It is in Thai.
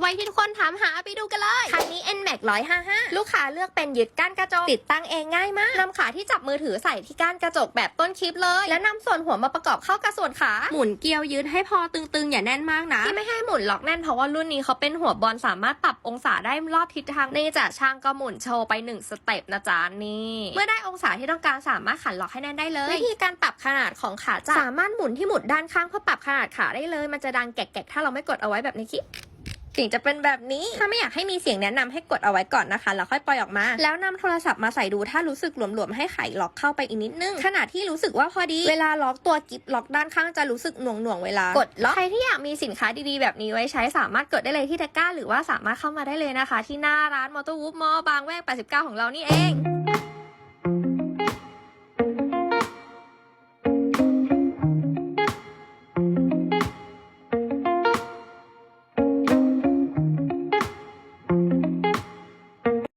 ไว้ที่ทุกคนถามหาไปดูกันเลย คันนี้ NMAX 155 ลูกค้าเลือกเป็นยึดก้านกระจก ติดตั้งเองง่ายมากนำขาที่จับมือถือใส่ที่ก้านกระจกแบบต้นคลิปเลย แล้วนำส่วนหัวมาประกอบเข้ากับส่วนขา หมุนเกลียวยืดให้พอตึงๆ อย่าแน่นมากนะ ที่ไม่ให้หมุนล็อกแน่นเพราะว่ารุ่นนี้เขาเป็นหัวบอลสามารถปรับองศาได้รอบทิศทางนี่จะช่างก็หมุนโชว์ไปหนึ่งสเต็ปนะจ๊ะนี่เมื่อได้องศาที่ต้องการสามารถขันล็อกให้แน่นได้เลยวิธีการปรับขนาดของขาจะสามารถหมุนที่หมุดด้านข้างเพื่อปรับขนาดขาได้เลย มันจะดังแกะๆถ้าเราไม่กดเอาไว้แบบในคลิป ถึงจะเป็นแบบนี้ ถ้าไม่อยากให้มีเสียงแนะนำให้กดเอาไว้ก่อนนะคะแล้วค่อยปล่อยออกมา แล้วนำโทรศัพท์มาใส่ดูถ้ารู้สึกหลวมๆให้ไขล็อกเข้าไปอีกนิดนึงขณะที่รู้สึกว่าพอดี เวลาล็อกตัวกิฟล็อกด้านข้างจะรู้สึกหน่วงๆเวลากดล็อกใครที่อยากมีสินค้าดีๆแบบนี้ไว้ใช้สามารถกดได้เลยที่ตะกร้า หรือว่าสามารถเข้ามาได้เลยนะคะ ที่หน้าร้านมอเตอร์วูฟมอบางแวก89 ของเรานี่เอง